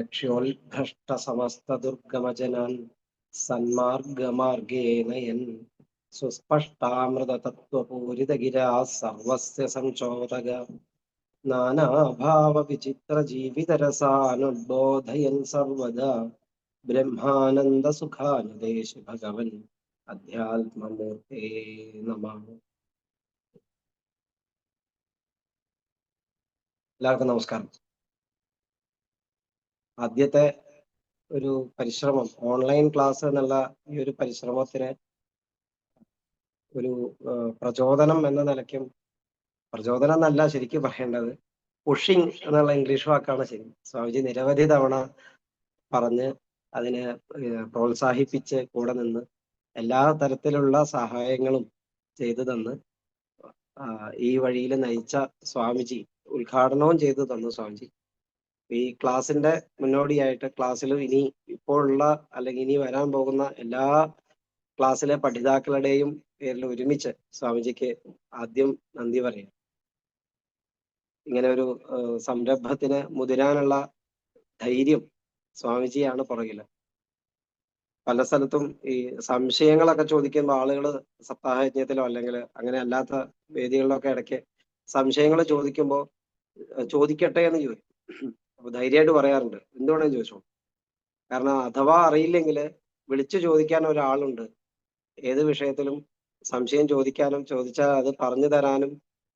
ലക്ഷ്യോത്ഭഷ്ടസമസ്തദുർഗമജനാൻ സന്മാർഗമാർഗേ nine സുസ്പഷ്ടാമൃതതത്വപൂരിതഗിരാ സർവസ്യ സംചോദക നാനാഭാവവിചിത്രജീവിതരസാനുദ്ബോധയൻ സർവദാ ബ്രഹ്മാനന്ദസുഖാനുദേശി ഭഗവൻ അധ്യാത്മമൂർത്തേ നമ. എല്ലാവർക്കും നമസ്കാരം. ആദ്യത്തെ ഒരു പരിശ്രമം ഓൺലൈൻ ക്ലാസ് എന്നുള്ള ഈ ഒരു പരിശ്രമത്തിന് ഒരു പ്രചോദനം എന്ന നിലയ്ക്കും പ്രചോദനം എന്നല്ല ശരിക്കും പറയേണ്ടത് പുഷിങ് എന്നുള്ള ഇംഗ്ലീഷ് വാക്കാണ് ശരി. സ്വാമിജി നിരവധി തവണ പറഞ്ഞ് അതിനെ പ്രോത്സാഹിപ്പിച്ച് കൂടെ നിന്ന് എല്ലാ തരത്തിലുള്ള സഹായങ്ങളും ചെയ്തു തന്ന് ഈ വഴിയിൽ നയിച്ച സ്വാമിജി ഉദ്ഘാടനവും ചെയ്തു തന്നു സ്വാമിജി. ഈ ക്ലാസ്സിന്റെ മുന്നോടിയായിട്ട് ക്ലാസ്സിൽ ഇനി ഇപ്പോഴുള്ള അല്ലെങ്കിൽ ഇനി വരാൻ പോകുന്ന എല്ലാ ക്ലാസ്സിലെ പഠിതാക്കളുടെയും പേരിൽ ഒരുമിച്ച് സ്വാമിജിക്ക് ആദ്യം നന്ദി പറയാം. ഇങ്ങനെ ഒരു സംരംഭത്തിന് മുതിരാനുള്ള ധൈര്യം സ്വാമിജിയാണ് പുറകിൽ. പല സ്ഥലത്തും ഈ സംശയങ്ങളൊക്കെ ചോദിക്കുമ്പോൾ ആളുകൾ സപ്താഹയജ്ഞത്തിലോ അല്ലെങ്കിൽ അങ്ങനെ അല്ലാത്ത വേദികളിലൊക്കെ ഇടയ്ക്ക് സംശയങ്ങൾ ചോദിക്കുമ്പോൾ ചോദിക്കട്ടെ എന്ന് ചോദിക്കും. അപ്പൊ ധൈര്യമായിട്ട് പറയാറുണ്ട്. എന്തുവേണേലും ചോദിച്ചോ കാരണം അഥവാ അറിയില്ലെങ്കിൽ വിളിച്ചു ചോദിക്കാൻ ഒരാളുണ്ട്. ഏത് വിഷയത്തിലും സംശയം ചോദിക്കാനും ചോദിച്ചാൽ അത് പറഞ്ഞു തരാനും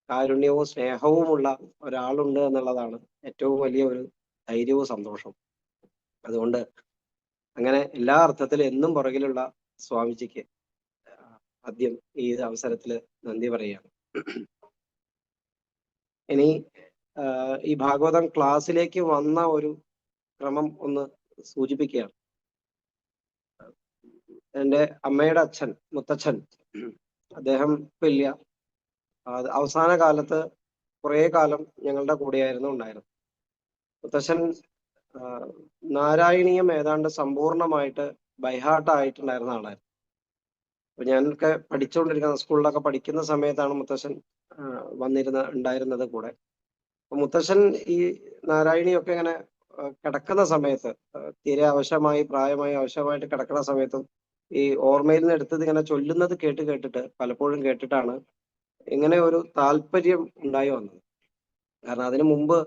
കാരുണ്യവും സ്നേഹവുമുള്ള ഒരാളുണ്ട് എന്നുള്ളതാണ് ഏറ്റവും വലിയ ഒരു ധൈര്യവും സന്തോഷവും. അതുകൊണ്ട് അങ്ങനെ എല്ലാ അർത്ഥത്തിലും എന്നും പുറകിലുള്ള സ്വാമിജിക്ക് ആദ്യം ഈ അവസരത്തിൽ നന്ദി പറയുകയാണ്. ഇനി ഈ ഭാഗവതം ക്ലാസ്സിലേക്ക് വന്ന ഒരു ക്രമം ഒന്ന് സൂചിപ്പിക്കുകയാണ്. എന്റെ അമ്മയുടെ അച്ഛൻ മുത്തച്ഛൻ അദ്ദേഹം വലിയ അവസാന കാലത്ത് കുറേ കാലം ഞങ്ങളുടെ കൂടെയായിരുന്നു ഉണ്ടായിരുന്നത്. മുത്തച്ഛൻ നാരായണീയം ഏതാണ്ട് സമ്പൂർണമായിട്ട് ബൈഹാർട്ടായിട്ടുണ്ടായിരുന്ന ആളായിരുന്നു. അപ്പൊ ഞാനൊക്കെ പഠിച്ചുകൊണ്ടിരിക്കുന്ന സ്കൂളിലൊക്കെ പഠിക്കുന്ന സമയത്താണ് മുത്തശ്ശൻ വന്നിരുന്ന ഉണ്ടായിരുന്നത് കൂടെ. മുത്തശ്ശൻ ഈ നാരായണിയൊക്കെ ഇങ്ങനെ കിടക്കുന്ന സമയത്ത് തീരെ ആവശ്യമായി പ്രായമായി ആവശ്യമായിട്ട് കിടക്കുന്ന സമയത്തും ഈ ഓർമ്മയിൽ നിന്ന് എടുത്തത് ഇങ്ങനെ ചൊല്ലുന്നത് കേട്ട് കേട്ടിട്ട് പലപ്പോഴും കേട്ടിട്ടാണ് ഇങ്ങനെ ഒരു താല്പര്യം ഉണ്ടായി വന്നത്. കാരണം അതിനു മുമ്പ്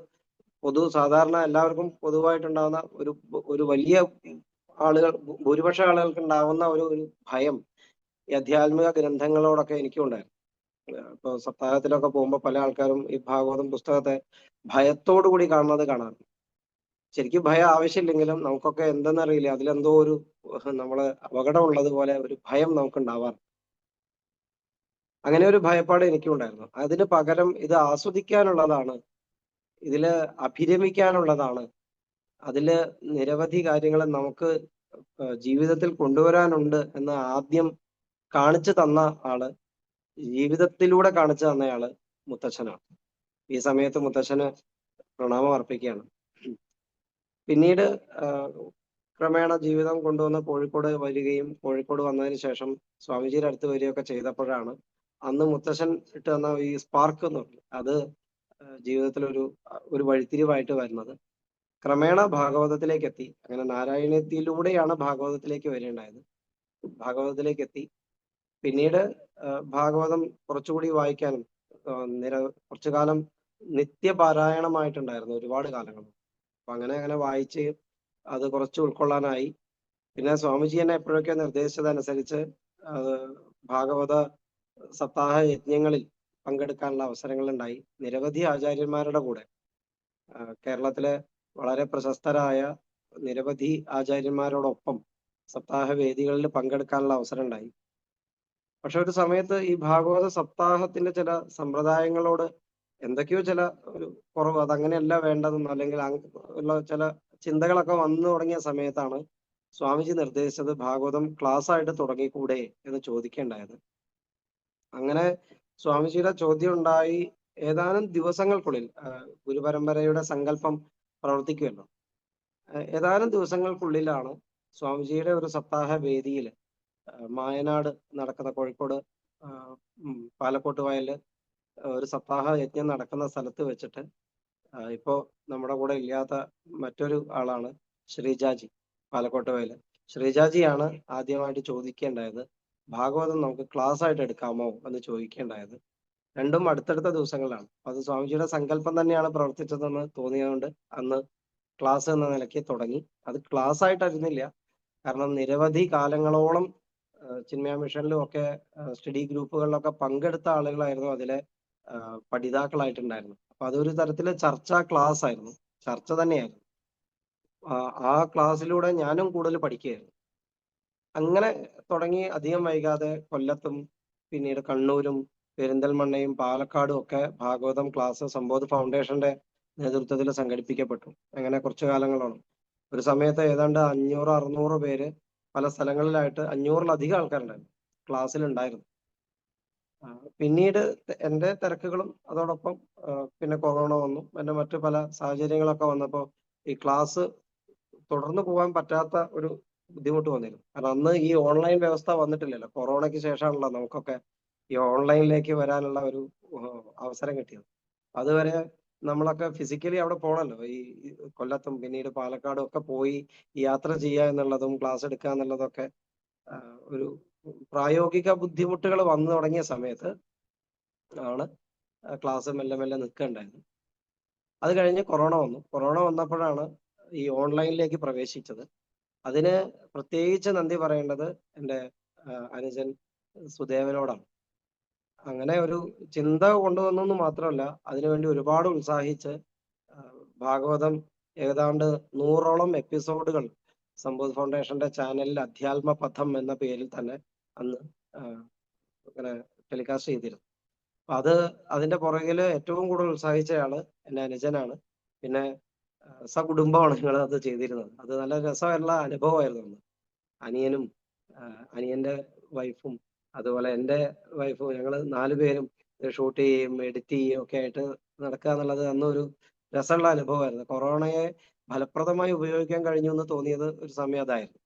പൊതു സാധാരണ എല്ലാവർക്കും പൊതുവായിട്ടുണ്ടാകുന്ന ഒരു ഒരു വലിയ ആളുകൾ ഭൂരിപക്ഷ ആളുകൾക്ക് ഉണ്ടാവുന്ന ഒരു ഒരു ഭയം ഈ അധ്യാത്മിക ഗ്രന്ഥങ്ങളോടൊക്കെ എനിക്കും ഉണ്ടായിരുന്നു ഇപ്പൊ സപ്താഹത്തിലൊക്കെ പോകുമ്പോൾ പല ആൾക്കാരും ഈ ഭാഗവതം പുസ്തകത്തെ ഭയത്തോടു കൂടി കാണുന്നത് കാണാറുണ്ട്. ശരിക്കും ഭയം ആവശ്യമില്ലെങ്കിലും നമുക്കൊക്കെ എന്തെന്നറിയില്ല. അതിലെന്തോ ഒരു നമ്മൾ അപകടം ഉള്ളതുപോലെ ഒരു ഭയം നമുക്ക് ഉണ്ടാവാറുണ്ട് അങ്ങനെ ഒരു ഭയപ്പാട് എനിക്കും ഉണ്ടായിരുന്നു അതിന് പകരം ഇത് ആസ്വദിക്കാനുള്ളതാണ് ഇതിൽ അഭിരമിക്കാനുള്ളതാണ് അതിൽ നിരവധി കാര്യങ്ങൾ നമുക്ക് ജീവിതത്തിൽ കൊണ്ടുവരാനുണ്ട് എന്ന് ആദ്യം കാണിച്ചു തന്ന ആൾ ജീവിതത്തിലൂടെ കാണിച്ചു തന്നയാൾ മുത്തച്ഛനാണ്. ഈ സമയത്ത് മുത്തച്ഛന് പ്രണാമം അർപ്പിക്കുകയാണ്. പിന്നീട് ക്രമേണ ജീവിതം കൊണ്ടുവന്ന് കോഴിക്കോട് വരികയും കോഴിക്കോട് വന്നതിന് ശേഷം സ്വാമിജിയുടെ അടുത്ത് വരികയൊക്കെ ചെയ്തപ്പോഴാണ് അന്ന് മുത്തശ്ശൻ ഇട്ട് തന്ന ഈ സ്പാർക്ക് എന്ന് പറഞ്ഞു അത് ജീവിതത്തിൽ ഒരു ഒരു വഴിത്തിരിവായിട്ട് വരുന്നത്. ക്രമേണ ഭാഗവതത്തിലേക്ക് എത്തി അങ്ങനെ നാരായണീയത്തിലൂടെയാണ് ഭാഗവതത്തിലേക്ക് വരേണ്ടായത് ഭാഗവതത്തിലേക്ക് എത്തി പിന്നീട് ഭാഗവതം കുറച്ചുകൂടി വായിക്കാനും നിര കുറച്ചു കാലം നിത്യപാരായണമായിട്ടുണ്ടായിരുന്നു ഒരുപാട് കാലങ്ങൾ. അപ്പൊ അങ്ങനെ അങ്ങനെ വായിച്ച് അത് കുറച്ച് ഉൾക്കൊള്ളാനായി. പിന്നെ സ്വാമിജി എന്നെ എപ്പോഴൊക്കെ നിർദ്ദേശിച്ചതനുസരിച്ച് ഭാഗവത സപ്താഹ യജ്ഞങ്ങളിൽ പങ്കെടുക്കാനുള്ള അവസരങ്ങൾ ഉണ്ടായി നിരവധി ആചാര്യന്മാരുടെ കൂടെ. കേരളത്തിലെ വളരെ പ്രശസ്തരായ നിരവധി ആചാര്യന്മാരോടൊപ്പം സപ്താഹ വേദികളിൽ പങ്കെടുക്കാനുള്ള അവസരം ഉണ്ടായി പക്ഷെ ഒരു സമയത്ത് ഈ ഭാഗവത സപ്താഹത്തിന്റെ ചില സമ്പ്രദായങ്ങളോട് എന്തൊക്കെയോ ചില ഒരു കുറവ് അതങ്ങനെയല്ല വേണ്ടതെന്നോ അല്ലെങ്കിൽ ഉള്ള ചില ചിന്തകളൊക്കെ വന്നു തുടങ്ങിയ സമയത്താണ് സ്വാമിജി നിർദ്ദേശിച്ചത് ഭാഗവതം ക്ലാസ് ആയിട്ട് തുടങ്ങിക്കൂടെ എന്ന് ചോദിക്കേണ്ടായത്. അങ്ങനെ സ്വാമിജിയുടെ ചോദ്യം ഉണ്ടായി ഏതാനും ദിവസങ്ങൾക്കുള്ളിൽ ഗുരുപരമ്പരയുടെ സങ്കല്പം പ്രവർത്തിക്കുമല്ലോ. ഏതാനും ദിവസങ്ങൾക്കുള്ളിലാണ് സ്വാമിജിയുടെ ഒരു സപ്താഹ വേദിയിൽ മായനാട് നടക്കുന്ന കോഴിക്കോട് പാലക്കോട്ട് വയൽ ഒരു സപ്താഹ യജ്ഞം നടക്കുന്ന സ്ഥലത്ത് വെച്ചിട്ട് ഇപ്പോ നമ്മുടെ കൂടെ ഇല്ലാത്ത മറ്റൊരു ആളാണ് ശ്രീജാജി പാലക്കോട്ട് വയൽ ശ്രീജാജിയാണ് ആദ്യമായിട്ട് ചോദിക്കേണ്ടായത് ഭാഗവതം നമുക്ക് ക്ലാസ് ആയിട്ട് എടുക്കാമോ എന്ന് ചോദിക്കേണ്ടായത്. രണ്ടും അടുത്തടുത്ത ദിവസങ്ങളിലാണ്. അത് സ്വാമിജിയുടെ സങ്കല്പം തന്നെയാണ് പ്രവർത്തിച്ചതെന്ന് തോന്നിയതുകൊണ്ട് അന്ന് ക്ലാസ് എന്ന നിലയ്ക്ക് തുടങ്ങി. അത് ക്ലാസ് ആയിട്ടായിരുന്നില്ല കാരണം നിരവധി കാലങ്ങളോളം ചിന്മയ മിഷനിലും ഒക്കെ സ്റ്റഡി ഗ്രൂപ്പുകളിലൊക്കെ പങ്കെടുത്ത ആളുകളായിരുന്നു അതിലെ പഠിതാക്കളായിട്ടുണ്ടായിരുന്നു അപ്പൊ അതൊരു തരത്തിലെ ചർച്ചാ ക്ലാസ് ആയിരുന്നു ചർച്ച തന്നെയായിരുന്നു. ആ ക്ലാസ്സിലൂടെ ഞാനും കൂടുതൽ പഠിക്കുകയായിരുന്നു. അങ്ങനെ തുടങ്ങി അധികം വൈകാതെ കൊല്ലത്തും പിന്നീട് കണ്ണൂരും പെരിന്തൽമണ്ണയും പാലക്കാടും ഒക്കെ ഭാഗവതം ക്ലാസ് സംബോധ ഫൗണ്ടേഷന്റെ നേതൃത്വത്തിൽ സംഘടിപ്പിക്കപ്പെട്ടു. അങ്ങനെ കുറച്ചു കാലങ്ങളോളം. ഒരു സമയത്ത് ഏതാണ്ട് അഞ്ഞൂറ് അറുന്നൂറ് പേര് പല സ്ഥലങ്ങളിലായിട്ട് അഞ്ഞൂറിലധികം ആൾക്കാരുണ്ടായിരുന്നു. ക്ലാസ്സിൽ ഉണ്ടായിരുന്നു പിന്നീട് എന്റെ തിരക്കുകളും അതോടൊപ്പം പിന്നെ കൊറോണ വന്നു. എന്റെ മറ്റു പല സാഹചര്യങ്ങളൊക്കെ വന്നപ്പോൾ ഈ ക്ലാസ് തുടർന്ന് പോകാൻ പറ്റാത്ത ഒരു ബുദ്ധിമുട്ട് വന്നിരുന്നു. കാരണം അന്ന് ഈ ഓൺലൈൻ വ്യവസ്ഥ വന്നിട്ടില്ലല്ലോ. കൊറോണയ്ക്ക് ശേഷമാണല്ലോ നമുക്കൊക്കെ ഈ ഓൺലൈനിലേക്ക് വരാനുള്ള ഒരു അവസരം കിട്ടിയത്. അതുവരെ നമ്മളൊക്കെ ഫിസിക്കലി അവിടെ പോണല്ലോ. ഈ കൊല്ലത്തും പിന്നീട് പാലക്കാടും ഒക്കെ പോയി യാത്ര ചെയ്യുക എന്നുള്ളതും ക്ലാസ് എടുക്കുക എന്നുള്ളതൊക്കെ ഒരു പ്രായോഗിക ബുദ്ധിമുട്ടുകൾ വന്നു തുടങ്ങിയ സമയത്ത് ആണ് ക്ലാസ് മെല്ലെ മെല്ലെ നിൽക്കണ്ടായിരുന്നു അത് കഴിഞ്ഞ് കൊറോണ വന്നു. കൊറോണ വന്നപ്പോഴാണ് ഈ ഓൺലൈനിലേക്ക് പ്രവേശിച്ചത്. അതിന് പ്രത്യേകിച്ച് നന്ദി പറയേണ്ടത് എന്റെ അനുജൻ സുദേവനോടാണ്. അങ്ങനെ ഒരു ചിന്ത കൊണ്ടുവന്നു മാത്രമല്ല അതിനുവേണ്ടി ഒരുപാട് ഉത്സാഹിച്ച് ഭാഗവതം ഏതാണ്ട് നൂറോളം എപ്പിസോഡുകൾ സമ്പൂത് ഫൗണ്ടേഷന്റെ ചാനലിൽ അധ്യാത്മ പഥം എന്ന പേരിൽ തന്നെ അന്ന് ഇങ്ങനെ ടെലികാസ്റ്റ് ചെയ്തിരുന്നു. അപ്പൊ അത് അതിന്റെ പുറകിൽ ഏറ്റവും കൂടുതൽ ഉത്സാഹിച്ചയാൾ എന്റെ അനുജനാണ്. പിന്നെ സകുടുംബമാണ് ഞങ്ങൾ അത് ചെയ്തിരുന്നത്. അത് നല്ല രസമുള്ള അനുഭവമായിരുന്നു അന്ന്. അനിയനും അനിയന്റെ വൈഫും അതുപോലെ എന്റെ വൈഫും ഞങ്ങൾ നാല് പേരും ഷൂട്ട് ചെയ്യും എഡിറ്റ് ചെയ്യും ഒക്കെ ആയിട്ട് നടക്കുക എന്നുള്ളത് അന്നൊരു രസമുള്ള അനുഭവമായിരുന്നു. കൊറോണയെ ഫലപ്രദമായി ഉപയോഗിക്കാൻ കഴിഞ്ഞു എന്ന് തോന്നിയത് ഒരു സമയം അതായിരുന്നു.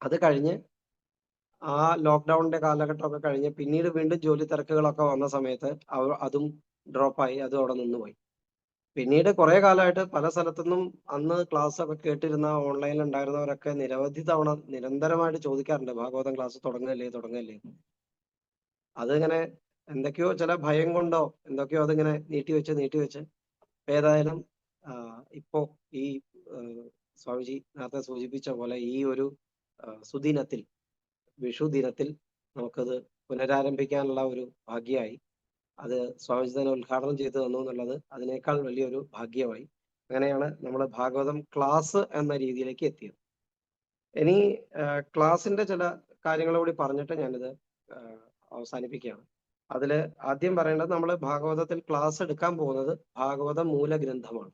അത് കഴിഞ്ഞ് ആ ലോക്ക്ഡൌണിന്റെ കാലഘട്ടമൊക്കെ കഴിഞ്ഞ് പിന്നീട് വീണ്ടും ജോലി തിരക്കുകളൊക്കെ വന്ന സമയത്ത് അതും ഡ്രോപ്പായി അതും അവിടെ നിന്നുപോയി പിന്നീട് കുറെ കാലമായിട്ട് പല സ്ഥലത്തുനിന്നും അന്ന് ക്ലാസ് ഒക്കെ കേട്ടിരുന്ന ഓൺലൈനിൽ ഉണ്ടായിരുന്നവരൊക്കെ നിരവധി തവണ നിരന്തരമായിട്ട് ചോദിക്കാറുണ്ട് ഭാഗവതം ക്ലാസ് തുടങ്ങല്ലേ തുടങ്ങല്ലേ? അതിങ്ങനെ എന്തൊക്കെയോ ചില ഭയം കൊണ്ടോ എന്തൊക്കെയോ അതിങ്ങനെ നീട്ടിവെച്ച് നീട്ടിവെച്ച് ഏതായാലും ഇപ്പോ ഈ സ്വാമിജി നേരത്തെ സൂചിപ്പിച്ച പോലെ ഈ ഒരു സുദിനത്തിൽ വിഷു ദിനത്തിൽ നമുക്കത് പുനരാരംഭിക്കാനുള്ള ഒരു ഭാഗ്യമായി. അത് സ്വാമിജി തന്നെ ഉദ്ഘാടനം ചെയ്തു തന്നു എന്നുള്ളത് അതിനേക്കാൾ വലിയൊരു ഭാഗ്യമായി. അങ്ങനെയാണ് നമ്മൾ ഭാഗവതം ക്ലാസ് എന്ന രീതിയിലേക്ക് എത്തിയത്. ഇനി ക്ലാസിന്റെ ചില കാര്യങ്ങൾ കൂടി പറഞ്ഞിട്ട് ഞാനിത് അവസാനിപ്പിക്കുകയാണ്. അതിൽ ആദ്യം പറയേണ്ടത് നമ്മൾ ഭാഗവതത്തിൽ ക്ലാസ് എടുക്കാൻ പോകുന്നത് ഭാഗവത മൂലഗ്രന്ഥമാണ്.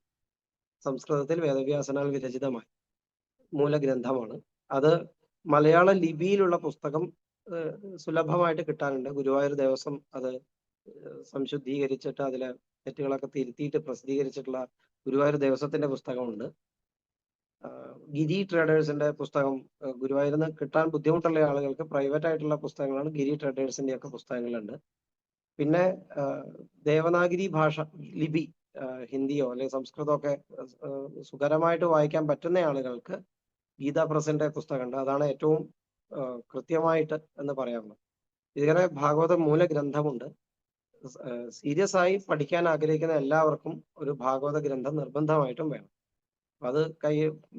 സംസ്കൃതത്തിൽ വേദവ്യാസനാൽ വിരചിതമായി. മൂലഗ്രന്ഥമാണ്. അത് മലയാള ലിപിയിലുള്ള പുസ്തകം സുലഭമായിട്ട് കിട്ടാനുണ്ട്. ഗുരുവായൂർ ദേവസ്വം അത് സംശുദ്ധീകരിച്ചിട്ട് അതിലെ തെറ്റുകളൊക്കെ തിരുത്തിയിട്ട് പ്രസിദ്ധീകരിച്ചിട്ടുള്ള ഗുരുവായൂർ ദേവസ്വത്തിന്റെ പുസ്തകമുണ്ട്. ഗിരി ട്രേഡേഴ്സിന്റെ പുസ്തകം ഗുരുവായൂരിൽ നിന്ന് കിട്ടാൻ ബുദ്ധിമുട്ടുള്ള ആളുകൾക്ക് പ്രൈവറ്റ് ആയിട്ടുള്ള പുസ്തകങ്ങളാണ് ഗിരി ട്രേഡേഴ്സിന്റെ ഒക്കെ പുസ്തകങ്ങളുണ്ട് പിന്നെ ദേവനാഗിരി ഭാഷ ലിപി ഹിന്ദിയോ അല്ലെങ്കിൽ സംസ്കൃതമോ ഒക്കെ സുഖരമായിട്ട് വായിക്കാൻ പറ്റുന്ന ആളുകൾക്ക് ഗീതാ പ്രസിന്റെ പുസ്തകമുണ്ട്. അതാണ് ഏറ്റവും കൃത്യമായിട്ട് എന്ന് പറയാറുള്ളത് ഇതിങ്ങനെ ഭാഗവത മൂലഗ്രന്ഥമുണ്ട്. സീരിയസ് ആയി പഠിക്കാൻ ആഗ്രഹിക്കുന്ന എല്ലാവർക്കും ഒരു ഭാഗവത ഗ്രന്ഥം നിർബന്ധമായിട്ടും വേണം. അത് കൈ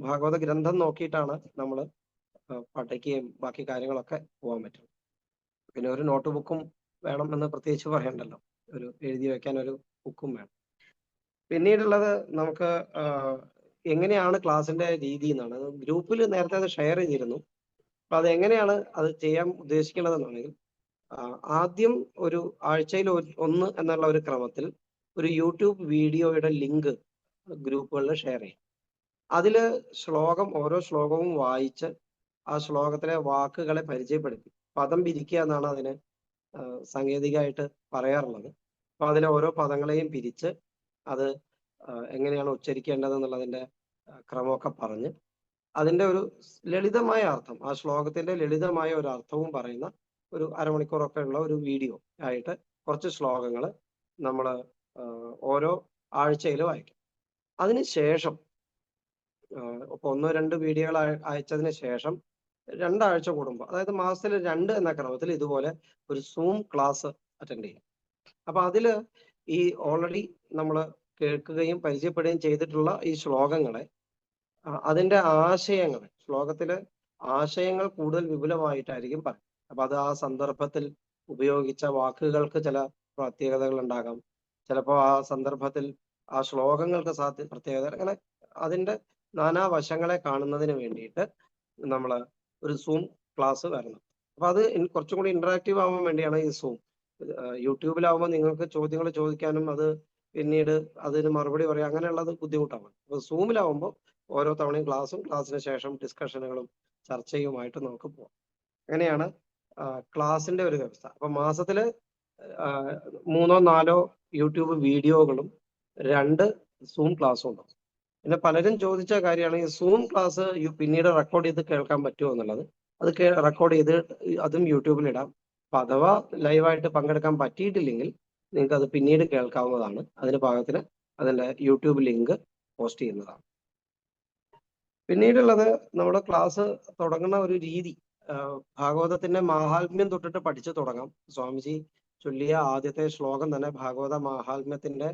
ഭാഗവത ഗ്രന്ഥം നോക്കിയിട്ടാണ് നമ്മൾ പഠിക്കുകയും ബാക്കി കാര്യങ്ങളൊക്കെ പോകാൻ പറ്റും പിന്നെ ഒരു നോട്ട് ബുക്കും വേണം എന്ന് പ്രത്യേകിച്ച് പറയണ്ടല്ലോ. ഒരു എഴുതി വെക്കാൻ ഒരു ബുക്കും വേണം. പിന്നീടുള്ളത് നമുക്ക് എങ്ങനെയാണ് ക്ലാസ്സിന്റെ രീതി എന്നാണ്. ഗ്രൂപ്പിൽ നേരത്തെ അത് ഷെയർ ചെയ്തിരുന്നു. അപ്പൊ അത് എങ്ങനെയാണ് അത് ചെയ്യാൻ ഉദ്ദേശിക്കുന്നതെന്നാണെങ്കിൽ ആദ്യം ഒരു ആഴ്ചയിൽ ഒന്ന് എന്നുള്ള ഒരു ക്രമത്തിൽ ഒരു യൂട്യൂബ് വീഡിയോയുടെ ലിങ്ക് ഗ്രൂപ്പുകളിൽ ഷെയർ ചെയ്യും. അതിൽ ശ്ലോകം ഓരോ ശ്ലോകവും വായിച്ച് ആ ശ്ലോകത്തിലെ വാക്കുകളെ പരിചയപ്പെടുത്തി. പദം പിരിക്കുക എന്നാണ് അതിന് സാങ്കേതികമായിട്ട് പറയാറുള്ളത്. അപ്പൊ അതിലെ ഓരോ പദങ്ങളെയും പിരിച്ച് അത് എങ്ങനെയാണ് ഉച്ചരിക്കേണ്ടത് എന്നുള്ളതിന്റെ ക്രമമൊക്കെ പറഞ്ഞ് അതിന്റെ ഒരു ലളിതമായ അർത്ഥം ആ ശ്ലോകത്തിന്റെ ലളിതമായ ഒരു അർത്ഥവും പറയുന്ന ഒരു അരമണിക്കൂറൊക്കെ ഉള്ള ഒരു വീഡിയോ ആയിട്ട് കുറച്ച് ശ്ലോകങ്ങൾ നമ്മൾ ഓരോ ആഴ്ചയിൽ വായിക്കും. അതിന് ശേഷം ഇപ്പൊ ഒന്നോ രണ്ട് വീഡിയോകൾ അയച്ചതിന് ശേഷം രണ്ടാഴ്ച കൂടുമ്പോൾ അതായത് മാസത്തിൽ രണ്ട് എന്ന ക്രമത്തിൽ ഇതുപോലെ ഒരു സൂം ക്ലാസ് അറ്റൻഡ് ചെയ്യും. അപ്പൊ അതിൽ ഈ ഓൾറെഡി നമ്മൾ കേൾക്കുകയും പരിചയപ്പെടുകയും ചെയ്തിട്ടുള്ള ഈ ശ്ലോകങ്ങളെ അതിന്റെ ആശയങ്ങൾ ശ്ലോകത്തിലെ ആശയങ്ങൾ കൂടുതൽ വിപുലമായിട്ടായിരിക്കും പറയും അപ്പൊ അത് ആ സന്ദർഭത്തിൽ ഉപയോഗിച്ച വാക്കുകൾക്ക് ചില പ്രത്യേകതകൾ ഉണ്ടാകാം ചിലപ്പോൾ ആ സന്ദർഭത്തിൽ ആ ശ്ലോകങ്ങൾക്ക് സാധ്യ പ്രത്യേകത അങ്ങനെ അതിന്റെ നാനാ വശങ്ങളെ കാണുന്നതിന് വേണ്ടിയിട്ട് നമ്മൾ ഒരു സൂം ക്ലാസ് വരണം. അപ്പൊ അത് കുറച്ചും കൂടി ഇന്ററാക്റ്റീവ് ആവാൻ വേണ്ടിയാണ് ഈ സൂം യൂട്യൂബിലാവുമ്പോൾ നിങ്ങൾക്ക് ചോദ്യങ്ങൾ ചോദിക്കാനും അത് പിന്നീട് അതിന് മറുപടി പറയാം അങ്ങനെയുള്ളത് ബുദ്ധിമുട്ടാണ്. അപ്പൊ സൂമിലാവുമ്പോൾ ഓരോ തവണയും ക്ലാസ്സും ക്ലാസ്സിന് ശേഷം ഡിസ്കഷനുകളും ചർച്ചയുമായിട്ട് നമുക്ക് പോവാം. അങ്ങനെയാണ് ക്ലാസിന്റെ ഒരു വ്യവസ്ഥ. അപ്പൊ മാസത്തിൽ മൂന്നോ നാലോ യൂട്യൂബ് വീഡിയോകളും രണ്ട് സൂം ക്ലാസ്സും ഉണ്ടാവും. പിന്നെ പലരും ചോദിച്ച കാര്യമാണ് ഈ സൂം ക്ലാസ് പിന്നീട് റെക്കോർഡ് ചെയ്ത് കേൾക്കാൻ പറ്റുമോ എന്നുള്ളത്. അത് റെക്കോർഡ് ചെയ്ത് അതും യൂട്യൂബിൽ ഇടാം. അപ്പൊ അഥവാ ലൈവായിട്ട് പങ്കെടുക്കാൻ പറ്റിയിട്ടില്ലെങ്കിൽ നിങ്ങൾക്ക് അത് പിന്നീട് കേൾക്കാവുന്നതാണ്. അതിന് പാകത്തിന് അതിന്റെ യൂട്യൂബ് ലിങ്ക് പോസ്റ്റ് ചെയ്യുന്നതാണ്. പിന്നീടുള്ളത് നമ്മുടെ ക്ലാസ് തുടങ്ങുന്ന ഒരു രീതി ഭാഗവതത്തിന്റെ മാഹാത്മ്യം തൊട്ടിട്ട് പഠിച്ചു തുടങ്ങാം. സ്വാമിജി ചൊല്ലിയ ആദ്യത്തെ ശ്ലോകം തന്നെ ഭാഗവത മാഹാത്മ്യത്തിന്റെ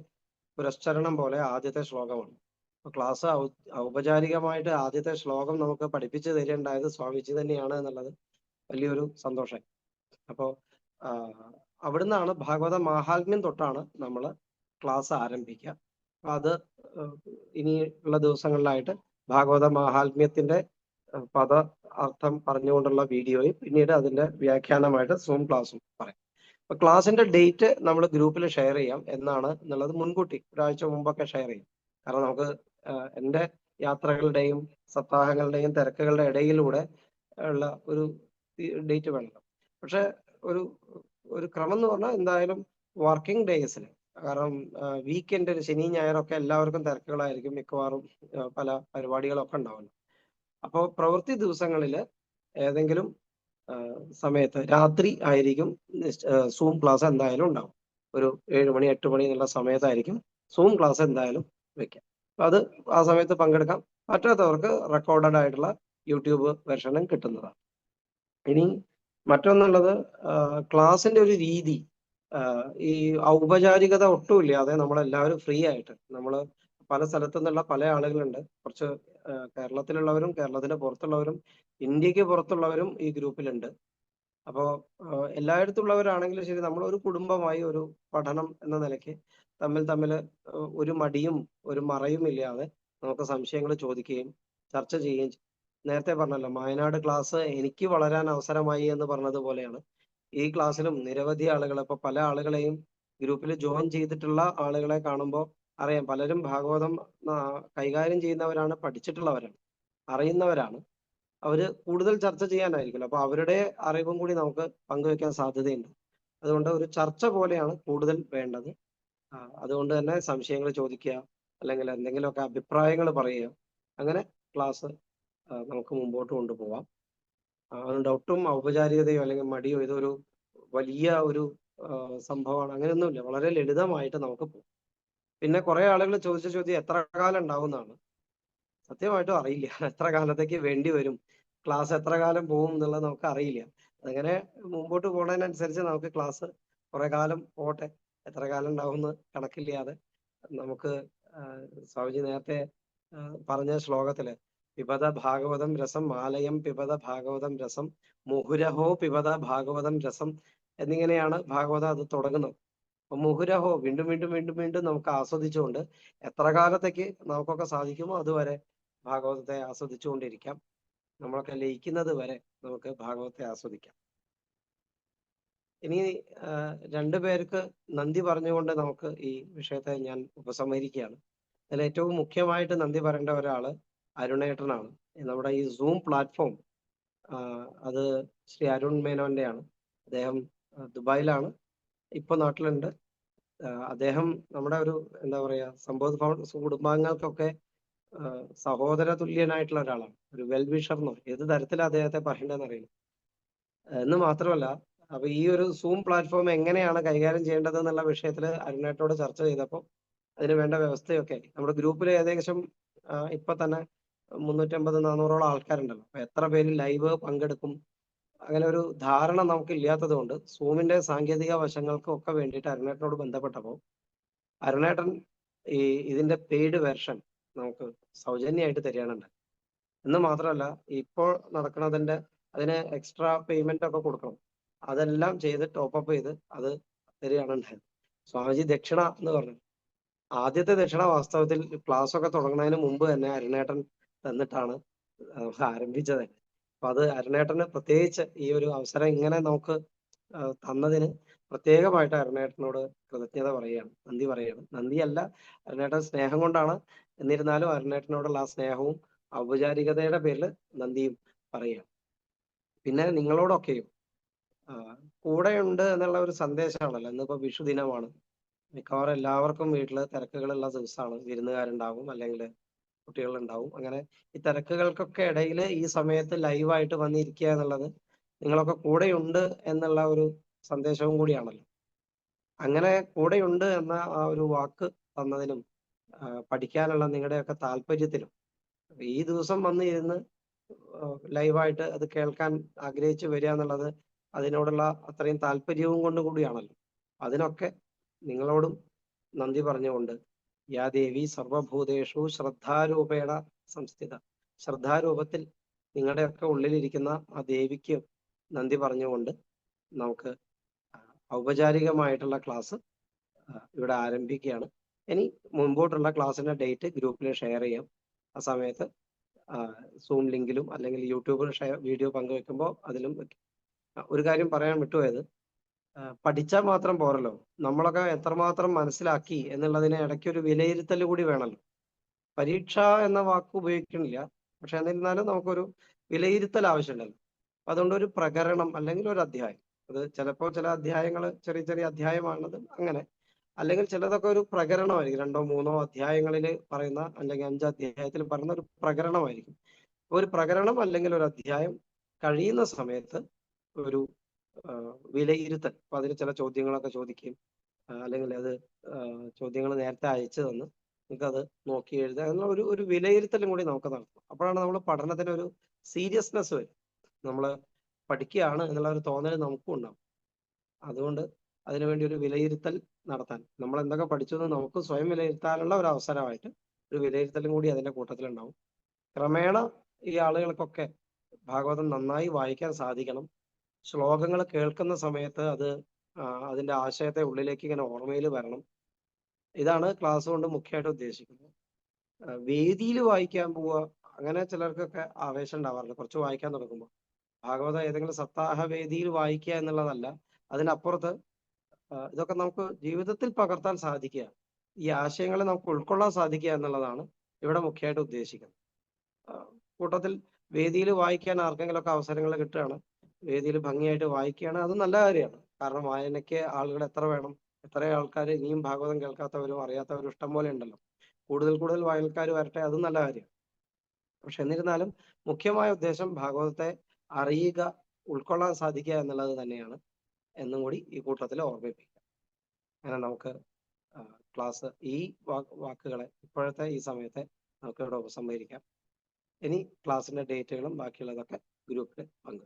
പുരസ്ചരണം പോലെ ആദ്യത്തെ ശ്ലോകമാണ്. ക്ലാസ് ഔപചാരികമായിട്ട് ആദ്യത്തെ ശ്ലോകം നമുക്ക് പഠിപ്പിച്ചു തരേണ്ടായത് സ്വാമിജി തന്നെയാണ് എന്നുള്ളത് വലിയൊരു സന്തോഷം. അപ്പോ അവിടുന്നാണ് ഭാഗവത മാഹാത്മ്യം തൊട്ടാണ് നമ്മൾ ക്ലാസ് ആരംഭിക്കുക. അത് ഇനിയുള്ള ദിവസങ്ങളിലായിട്ട് ഭാഗവത മാഹാത്മ്യത്തിന്റെ പദ അർത്ഥം പറഞ്ഞുകൊണ്ടുള്ള വീഡിയോയും പിന്നീട് അതിന്റെ വ്യാഖ്യാനമായിട്ട് സൂം ക്ലാസ്സും പറയും. അപ്പൊ ക്ലാസിന്റെ ഡേറ്റ് നമ്മൾ ഗ്രൂപ്പിൽ ഷെയർ ചെയ്യാം എന്നാണ് എന്നുള്ളത് മുൻകൂട്ടി ഒരാഴ്ച മുമ്പൊക്കെ ഷെയർ ചെയ്യും. കാരണം നമുക്ക് എന്റെ യാത്രകളുടെയും സപ്താഹങ്ങളുടെയും തിരക്കുകളുടെ ഇടയിലൂടെ ഉള്ള ഒരു ഡേറ്റ് വേണം പക്ഷെ ഒരു ഒരു ക്രമം എന്ന് പറഞ്ഞാൽ എന്തായാലും വർക്കിംഗ് ഡേയ്സിൽ കാരണം വീക്കെൻഡിൽ ശനി ഞായറൊക്കെ എല്ലാവർക്കും തിരക്കുകളായിരിക്കും മിക്കവാറും പല പരിപാടികളൊക്കെ ഉണ്ടാവുമല്ലോ. അപ്പോൾ പ്രവൃത്തി ദിവസങ്ങളിൽ ഏതെങ്കിലും സമയത്ത് രാത്രി ആയിരിക്കും സൂം ക്ലാസ് എന്തായാലും ഉണ്ടാവും. ഒരു ഏഴ് മണി എട്ട് മണി എന്നുള്ള സമയത്തായിരിക്കും സൂം ക്ലാസ് എന്തായാലും വെക്കാം അത് ആ സമയത്ത് പങ്കെടുക്കാം. പറ്റാത്തവർക്ക് റെക്കോർഡഡ് ആയിട്ടുള്ള യൂട്യൂബ് വെർഷനും കിട്ടുന്നതാണ്. ഇനി മറ്റൊന്നുള്ളത് ക്ലാസിന്റെ ഒരു രീതി ഈ ഔപചാരികത ഒട്ടുമില്ലാതെ നമ്മളെല്ലാവരും ഫ്രീ ആയിട്ട് നമ്മൾ പല സ്ഥലത്തു നിന്നുള്ള പല ആളുകളുണ്ട്. കുറച്ച് കേരളത്തിലുള്ളവരും കേരളത്തിന് പുറത്തുള്ളവരും ഇന്ത്യയ്ക്ക് പുറത്തുള്ളവരും ഈ ഗ്രൂപ്പിലുണ്ട്. അപ്പോൾ എല്ലായിടത്തുള്ളവരാണെങ്കിലും ശരി നമ്മൾ ഒരു കുടുംബമായി ഒരു പഠനം എന്ന നിലയ്ക്ക് തമ്മിൽ തമ്മിൽ ഒരു മടിയും ഒരു മറയും ഇല്ലാതെ നമുക്ക് സംശയങ്ങൾ ചോദിക്കുകയും ചർച്ച ചെയ്യുകയും നേരത്തെ പറഞ്ഞല്ലോ മായനാട് ക്ലാസ് എനിക്ക് വളരാൻ അവസരമായി എന്ന് പറഞ്ഞതുപോലെയാണ് ഈ ക്ലാസ്സിലും നിരവധി ആളുകൾ ഇപ്പൊ പല ആളുകളെയും ഗ്രൂപ്പിൽ ജോയിൻ ചെയ്തിട്ടുള്ള ആളുകളെ കാണുമ്പോൾ അറിയാം. പലരും ഭാഗവതം കൈകാര്യം ചെയ്യുന്നവരാണ് പഠിച്ചിട്ടുള്ളവരാണ് അറിയുന്നവരാണ്. അവർ കൂടുതൽ ചർച്ച ചെയ്യാനായിരിക്കും അപ്പൊ അവരുടെ അറിവും കൂടി നമുക്ക് പങ്കുവെക്കാൻ സാധ്യതയുണ്ട്. അതുകൊണ്ട് ഒരു ചർച്ച പോലെയാണ് കൂടുതൽ വേണ്ടത്. അതുകൊണ്ട് തന്നെ സംശയങ്ങൾ ചോദിക്കുക അല്ലെങ്കിൽ എന്തെങ്കിലുമൊക്കെ അഭിപ്രായങ്ങൾ പറയുക. അങ്ങനെ ക്ലാസ് നമുക്ക് മുമ്പോട്ട് കൊണ്ടുപോവാം. അതുകൊണ്ട് ഒട്ടും ഔപചാരികതയോ അല്ലെങ്കിൽ മടിയോ ഇതൊരു വലിയ ഒരു സംഭവമാണ്. അങ്ങനെയൊന്നുമില്ല. വളരെ ലളിതമായിട്ട് നമുക്ക് പോകും പിന്നെ കുറെ ആളുകൾ ചോദിച്ച ചോദ്യം എത്ര കാലം ഉണ്ടാവും എന്നാണ് സത്യമായിട്ടും അറിയില്ല. എത്ര കാലത്തേക്ക് വേണ്ടി വരും? ക്ലാസ് എത്ര കാലം പോകും എന്നുള്ളത് നമുക്ക് അറിയില്ല. അങ്ങനെ മുമ്പോട്ട് പോണതിനനുസരിച്ച് നമുക്ക് ക്ലാസ് കുറെ കാലം പോട്ടെ. എത്ര കാലം ഉണ്ടാവും എന്ന് കണക്കില്ലാതെ നമുക്ക് സ്വാമിജി നേരത്തെ പറഞ്ഞ ശ്ലോകത്തിൽ പിബത ഭാഗവതം രസം മാലയം പിബത ഭാഗവതം രസം മുഹുരഹോ പിബത ഭാഗവതം രസം എന്നിങ്ങനെയാണ് ഭാഗവതം അത് തുടങ്ങുന്നത്. മുഹുരഹോ വീണ്ടും വീണ്ടും വീണ്ടും വീണ്ടും നമുക്ക് ആസ്വദിച്ചുകൊണ്ട് എത്ര കാലത്തേക്ക് നമുക്കൊക്കെ സാധിക്കുമോ അതുവരെ ഭാഗവതത്തെ ആസ്വദിച്ചുകൊണ്ടിരിക്കാം. നമ്മളൊക്കെ ലയിക്കുന്നത് വരെ നമുക്ക് ഭാഗവതത്തെ ആസ്വദിക്കാം. ഇനി രണ്ടു പേർക്ക് നന്ദി പറഞ്ഞുകൊണ്ട് നമുക്ക് ഈ വിഷയത്തെ ഞാൻ ഉപസംഹരിക്കുകയാണ്. അതിൽ ഏറ്റവും മുഖ്യമായിട്ട് നന്ദി പറയേണ്ട ഒരാൾ അരുണേട്ടനാണ്. നമ്മുടെ ഈ സൂം പ്ലാറ്റ്ഫോം അത് ശ്രീ അരുൺ മേനോന്റെയാണ് അദ്ദേഹം ദുബായിലാണ്. ഇപ്പൊ നാട്ടിലുണ്ട്. അദ്ദേഹം നമ്മുടെ ഒരു എന്താ പറയാ സംഭവ കുടുംബാംഗങ്ങൾക്കൊക്കെ സഹോദര തുല്യനായിട്ടുള്ള ഒരാളാണ്. ഒരു വെൽ വിഷർന്നോ ഏത് തരത്തിലാണ് അദ്ദേഹത്തെ പറയേണ്ടതെന്ന് അറിയില്ല. എന്ന് മാത്രമല്ല അപ്പൊ ഈ ഒരു സൂം പ്ലാറ്റ്ഫോം എങ്ങനെയാണ് കൈകാര്യം ചെയ്യേണ്ടത് എന്നുള്ള വിഷയത്തിൽ അരുണേട്ടോട് ചർച്ച ചെയ്തപ്പോൾ അതിന് വേണ്ട വ്യവസ്ഥയൊക്കെ നമ്മുടെ ഗ്രൂപ്പിൽ ഏകദേശം ഇപ്പൊ തന്നെ മുന്നൂറ്റമ്പത് നാനൂറോളം ആൾക്കാരുണ്ടല്ലോ. അപ്പൊ എത്ര പേര് ലൈവ് പങ്കെടുക്കും അങ്ങനെ ഒരു ധാരണ നമുക്ക് ഇല്ലാത്തത് കൊണ്ട് സൂമിന്റെ സാങ്കേതിക വശങ്ങൾക്കും ഒക്കെ വേണ്ടിയിട്ട് അരുണേട്ടനോട് ബന്ധപ്പെട്ടപ്പോൾ അരുണേട്ടൻ ഈ ഇതിന്റെ പെയ്ഡ് വെർഷൻ നമുക്ക് സൗജന്യമായിട്ട് തരികയാണുണ്ട്. എന്ന് മാത്രമല്ല ഇപ്പോൾ നടക്കുന്നതിന്റെ അതിന് എക്സ്ട്രാ പേയ്മെന്റ് ഒക്കെ കൊടുക്കണം. അതെല്ലാം ചെയ്ത് ടോപ്പ് അപ്പ് ചെയ്ത് അത് തരികയാണ് ഉണ്ടായത് സ്വാമിജി ദക്ഷിണ എന്ന് പറഞ്ഞു. ആദ്യത്തെ ദക്ഷിണ വാസ്തവത്തിൽ ക്ലാസ് ഒക്കെ തുടങ്ങുന്നതിന് മുമ്പ് തന്നെ അരുണേട്ടൻ തന്നിട്ടാണ് ആരംഭിച്ചത്. അപ്പൊ അത് അരുണേട്ടന് പ്രത്യേകിച്ച് ഈ ഒരു അവസരം ഇങ്ങനെ നമുക്ക് തന്നതിന് പ്രത്യേകമായിട്ട് അരുണേട്ടനോട് കൃതജ്ഞത പറയുകയാണ്. നന്ദി പറയുകയാണ്. നന്ദിയല്ല അരുണേട്ടൻ സ്നേഹം കൊണ്ടാണ്. എന്നിരുന്നാലും അരുണേട്ടനോടുള്ള ആ സ്നേഹവും ഔപചാരികതയുടെ പേരിൽ നന്ദിയും പറയുകയാണ്. പിന്നെ നിങ്ങളോടൊക്കെയും കൂടെയുണ്ട് എന്നുള്ള ഒരു സന്ദേശമാണല്ലോ. ഇന്നിപ്പോ വിഷു ദിനമാണ്. മിക്കവാറും എല്ലാവർക്കും വീട്ടിൽ തിരക്കുകളുള്ള ദിവസമാണ്. വിരുന്നുകാരുണ്ടാവും. അല്ലെങ്കിൽ കുട്ടികളുണ്ടാവും. അങ്ങനെ ഈ തിരക്കുകൾക്കൊക്കെ ഇടയിൽ ഈ സമയത്ത് ലൈവായിട്ട് വന്നിരിക്കുക എന്നുള്ളത് നിങ്ങളൊക്കെ കൂടെയുണ്ട് എന്നുള്ള ഒരു സന്ദേശവും കൂടിയാണല്ലോ. അങ്ങനെ കൂടെയുണ്ട് എന്ന ആ ഒരു വാക്ക് തന്നതിനും പഠിക്കാനുള്ള നിങ്ങളുടെയൊക്കെ താല്പര്യത്തിനും ഈ ദിവസം വന്ന് ഇരുന്ന് ലൈവായിട്ട് അത് കേൾക്കാൻ ആഗ്രഹിച്ചു വരിക എന്നുള്ളത് അതിനോടുള്ള അത്രയും താല്പര്യവും കൊണ്ട് കൂടിയാണല്ലോ. അതിനൊക്കെ നിങ്ങളോടും നന്ദി പറഞ്ഞുകൊണ്ട് യാ ദേവി സർവഭൂതേഷു ശ്രദ്ധാരൂപേണ സംസ്ഥിത. ശ്രദ്ധാരൂപത്തിൽ നിങ്ങളുടെയൊക്കെ ഉള്ളിലിരിക്കുന്ന ആ ദേവിക്ക് നന്ദി പറഞ്ഞുകൊണ്ട് നമുക്ക് ഔപചാരികമായിട്ടുള്ള ക്ലാസ് ഇവിടെ ആരംഭിക്കുകയാണ്. ഇനി മുൻപോട്ടുള്ള ക്ലാസ്സിന്റെ ഡേറ്റ് ഗ്രൂപ്പിൽ ഷെയർ ചെയ്യാം. ആ സമയത്ത് സൂം ലിങ്കിലും അല്ലെങ്കിൽ യൂട്യൂബിൽ ഷെയർ വീഡിയോ പങ്കുവെക്കുമ്പോൾ അതിലും ഒരു കാര്യം പറയാൻ വിട്ടുപോയത് പഠിച്ചാൽ മാത്രം പോരല്ലോ. നമ്മളൊക്കെ എത്രമാത്രം മനസ്സിലാക്കി എന്നുള്ളതിന് ഇടയ്ക്ക് ഒരു വിലയിരുത്തൽ കൂടി വേണമല്ലോ പരീക്ഷ എന്ന വാക്ക് ഉപയോഗിക്കണില്ല. പക്ഷെ എന്നിരുന്നാലും നമുക്കൊരു വിലയിരുത്തൽ ആവശ്യമുണ്ടല്ലോ. അതുകൊണ്ട് ഒരു പ്രകരണം അല്ലെങ്കിൽ ഒരു അധ്യായം. അത് ചിലപ്പോൾ ചില അധ്യായങ്ങൾ ചെറിയ ചെറിയ അധ്യായമാണത് അങ്ങനെ. അല്ലെങ്കിൽ ചിലതൊക്കെ ഒരു പ്രകരണമായിരിക്കും. രണ്ടോ മൂന്നോ അധ്യായങ്ങളിൽ പറയുന്ന അല്ലെങ്കിൽ അഞ്ച് അധ്യായത്തിൽ പറയുന്ന ഒരു പ്രകരണമായിരിക്കും. ഒരു പ്രകരണം അല്ലെങ്കിൽ ഒരു അധ്യായം കഴിയുന്ന സമയത്ത് ഒരു വിലയിരുത്തൽ. അപ്പൊ അതിൽ ചില ചോദ്യങ്ങളൊക്കെ ചോദിക്കും. അല്ലെങ്കിൽ അത് ചോദ്യങ്ങൾ നേരത്തെ അയച്ചു തന്ന് നിങ്ങൾക്കത് നോക്കി എഴുതുക എന്നുള്ള ഒരു ഒരു വിലയിരുത്തലും കൂടി നമുക്ക് നടത്തണം അപ്പോഴാണ് നമ്മൾ പഠനത്തിന് ഒരു സീരിയസ്നെസ് വരും. നമ്മൾ പഠിക്കുകയാണ് എന്നുള്ള ഒരു തോന്നൽ നമുക്കും ഉണ്ടാവും. അതുകൊണ്ട് അതിനുവേണ്ടി ഒരു വിലയിരുത്തൽ നടത്താൻ. നമ്മൾ എന്തൊക്കെ പഠിച്ചു എന്ന് നമുക്ക് സ്വയം വിലയിരുത്താനുള്ള ഒരു അവസരമായിട്ട് ഒരു വിലയിരുത്തലും കൂടി അതിന്റെ കൂട്ടത്തിൽ കൂട്ടത്തിലുണ്ടാവും. ക്രമേണ ഈ ആളുകൾക്കൊക്കെ ഭാഗവതം നന്നായി വായിക്കാൻ സാധിക്കണം. ശ്ലോകങ്ങൾ കേൾക്കുന്ന സമയത്ത് അത് അതിന്റെ ആശയത്തെ ഉള്ളിലേക്ക് ഇങ്ങനെ ഓർമ്മയിൽ വരണം. ഇതാണ് ക്ലാസ് കൊണ്ട് മുഖ്യമായിട്ട് ഉദ്ദേശിക്കുന്നത്. വേദിയിൽ വായിക്കാൻ പോവുക അങ്ങനെ ചിലർക്കൊക്കെ ആവേശം ഉണ്ടാവാറുണ്ട്. കുറച്ച് വായിക്കാൻ തുടങ്ങുമ്പോൾ. ഭാഗവത ഏതെങ്കിലും സപ്താഹ വേദിയിൽ വായിക്കുക എന്നുള്ളതല്ല അതിനപ്പുറത്ത് ഇതൊക്കെ നമുക്ക് ജീവിതത്തിൽ പകർത്താൻ സാധിക്കുക. ഈ ആശയങ്ങളെ നമുക്ക് ഉൾക്കൊള്ളാൻ സാധിക്കുക എന്നുള്ളതാണ് ഇവിടെ മുഖ്യമായിട്ട് ഉദ്ദേശിക്കുന്നത്. കൂട്ടത്തിൽ വേദിയിൽ വായിക്കാൻ ആർക്കെങ്കിലും ഒക്കെ അവസരങ്ങൾ കിട്ടുകയാണ്. വേദിയിൽ ഭംഗിയായിട്ട് വായിക്കുകയാണ്. അത് നല്ല കാര്യമാണ്. കാരണം വായനയ്ക്ക് ആളുകൾ എത്ര വേണം എത്ര ആൾക്കാർ ഇനിയും ഭാഗവതം കേൾക്കാത്തവരും അറിയാത്തവരും ഇഷ്ടം പോലെ ഉണ്ടല്ലോ. കൂടുതൽ കൂടുതൽ വായനക്കാർ വരട്ടെ അത് നല്ല കാര്യമാണ്. പക്ഷെ എന്നിരുന്നാലും മുഖ്യമായ ഉദ്ദേശം ഭാഗവതത്തെ അറിയുക ഉൾക്കൊള്ളാൻ സാധിക്കുക എന്നുള്ളത് തന്നെയാണ് എന്നും കൂടി ഈ കൂട്ടത്തിൽ ഓർമ്മിപ്പിക്കുക. അങ്ങനെ നമുക്ക് ക്ലാസ് ഈ വാക്കുകളെ ഇപ്പോഴത്തെ ഈ സമയത്തെ നമുക്ക് ഇവിടെ ഉപസംഹരിക്കാം. ഇനി ക്ലാസ്സിന്റെ ഡേറ്റുകളും ബാക്കിയുള്ളതൊക്കെ ഗ്രൂപ്പിൽ പങ്കു